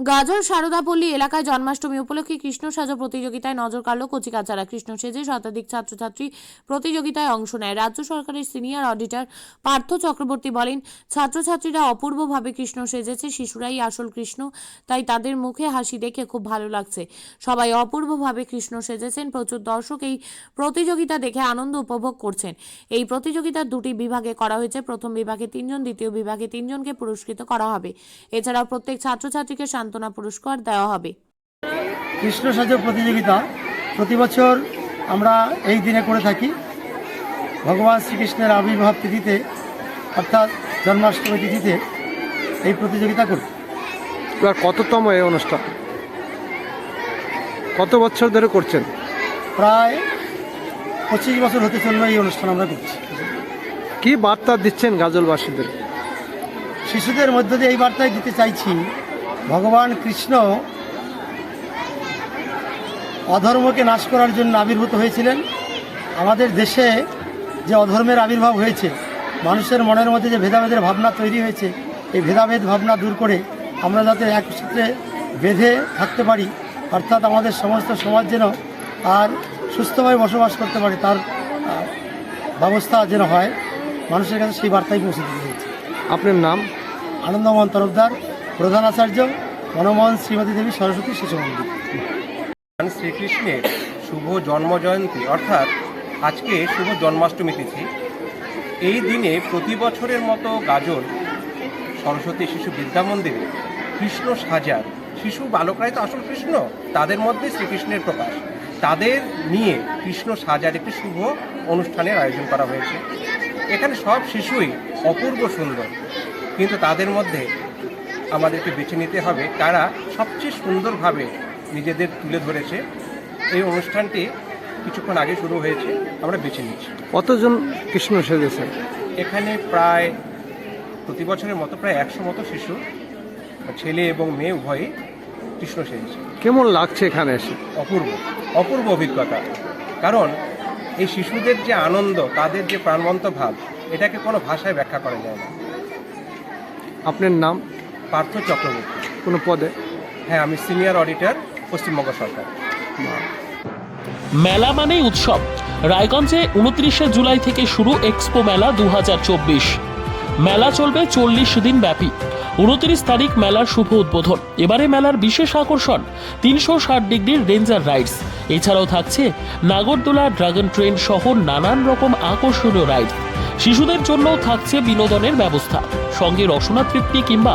গাজল সারদাপল্লী এলাকায় জন্মাষ্টমী উপলক্ষে কৃষ্ণ সাজো প্রতিযোগিতায় নজর কাড়ল কচিকাচারা। কৃষ্ণ সেজে শতাধিক ছাত্রছাত্রী প্রতিযোগিতায় অংশ নেয়। রাজ্য সরকারের সিনিয়র অডিটর পার্থ চক্রবর্তী বলেন, ছাত্রছাত্রীরা অপূর্বভাবে কৃষ্ণ সেজেছে, শিশুরাই আসল কৃষ্ণ, তাই তাদের মুখে হাসি দেখে খুব ভালো লাগছে। সবাই অপূর্বভাবে কৃষ্ণ সেজেছেন, প্রচুর দর্শক এই প্রতিযোগিতা দেখে আনন্দ উপভোগ করছেন। এই প্রতিযোগিতার দুটি বিভাগে করা হয়েছে। প্রথম বিভাগে তিনজন, দ্বিতীয় বিভাগে তিনজনকে পুরস্কৃত করা হবে। এছাড়াও প্রত্যেক ছাত্রছাত্রীকে সান্ত্বনা পুরস্কার দেওয়া হবে। কৃষ্ণ সাজ প্রতিযোগিতা প্রতি বছর আমরা এই দিনে করে থাকি। ভগবান শ্রীকৃষ্ণের আবির্ভাব তিথিতে অর্থাৎ জন্মাষ্টমী তিথিতে এই প্রতিযোগিতা করি। এবার কততম এই অনুষ্ঠান? কত বছর ধরে করছেন? প্রায় পঁচিশ বছর হতে চলবে এই অনুষ্ঠান আমরা করছি। কি বার্তা দিচ্ছেন গাজলবাসীদের? শিশুদের মধ্য দিয়ে এই বার্তায় দিতে চাইছি ভগবান কৃষ্ণ অধর্মকে নাশ করার জন্য আবির্ভূত হয়েছিলেন। আমাদের দেশে যে অধর্মের আবির্ভাব হয়েছে মানুষের মনের মধ্যে যে ভেদাভেদের ভাবনা তৈরি হয়েছে এই ভেদাভেদ ভাবনা দূর করে আমরা যাতে একসূত্রে বেঁধে থাকতে পারি অর্থাৎ আমাদের সমস্ত সমাজ যেন আর সুস্থভাবে বসবাস করতে পারে তার ব্যবস্থা যেন হয়। মানুষের কাছে সেই বার্তাই পৌঁছে দিতে হয়েছে আপনার নাম? আনন্দমোহন তরফদার। প্রধান আচার্য মনমোহন শ্রীমতী দেবী সরস্বতী শিশু মন্দির। শ্রীকৃষ্ণের শুভ জন্ম জয়ন্তী অর্থাৎ আজকে শুভ জন্মাষ্টমী তিথি। এই দিনে প্রতি বছরের মতো গাজল সরস্বতী শিশু বিদ্যা মন্দিরে কৃষ্ণ সাজার। শিশু বালকরাই তো আসল কৃষ্ণ, তাদের মধ্যে শ্রীকৃষ্ণের প্রকাশ। তাদের নিয়ে কৃষ্ণ সাজার একটি শুভ অনুষ্ঠানের আয়োজন করা হয়েছে। এখানে সব শিশুই অপূর্ব সুন্দর, কিন্তু তাদের মধ্যে আমাদেরকে বেছে নিতে হবে তারা সবচেয়ে সুন্দরভাবে নিজেদের তুলে ধরেছে। এই অনুষ্ঠানটি কিছুক্ষণ আগে শুরু হয়েছে আমরা বেছে নিচ্ছি কতজন কৃষ্ণ সেজেছেন এখানে প্রায় প্রতি বছরের মতো প্রায় একশো মতো শিশু ছেলে এবং মেয়ে উভয়ই কৃষ্ণ সেজেছে। কেমন লাগছে এখানে এসে? অপূর্ব অপূর্ব অভিজ্ঞতা। কারণ এই শিশুদের যে আনন্দ তাদের যে প্রাণবন্ত ভাব এটাকে কোনো ভাষায় ব্যাখ্যা করা যায় না। আপনার নাম? পার্থ চক্রবর্তী। কোনো পদে? হ্যাঁ আমি সিনিয়র অডিটর পশ্চিমবঙ্গ সরকার। মেলা মানেই উৎসব। রায়গঞ্জে উনত্রিশে জুলাই থেকে শুরু এক্সপো মেলা দু হাজার চব্বিশ। মেলা চলবে চল্লিশ দিন ব্যাপী। উনত্রিশ তারিখ মেলার শুভ উদ্বোধন। এবারে মেলার বিশেষ আকর্ষণ তিনশো ষাট ডিগ্রির রেঞ্জার রাইডস। এছাড়াও থাকছে নাগরদোলা ড্রাগন ট্রেন সহ নানান রকম আকর্ষণীয় রাইড শিশুদের জন্যও থাকছে বিনোদনের ব্যবস্থা। সঙ্গে রসনা তৃপ্তি কিংবা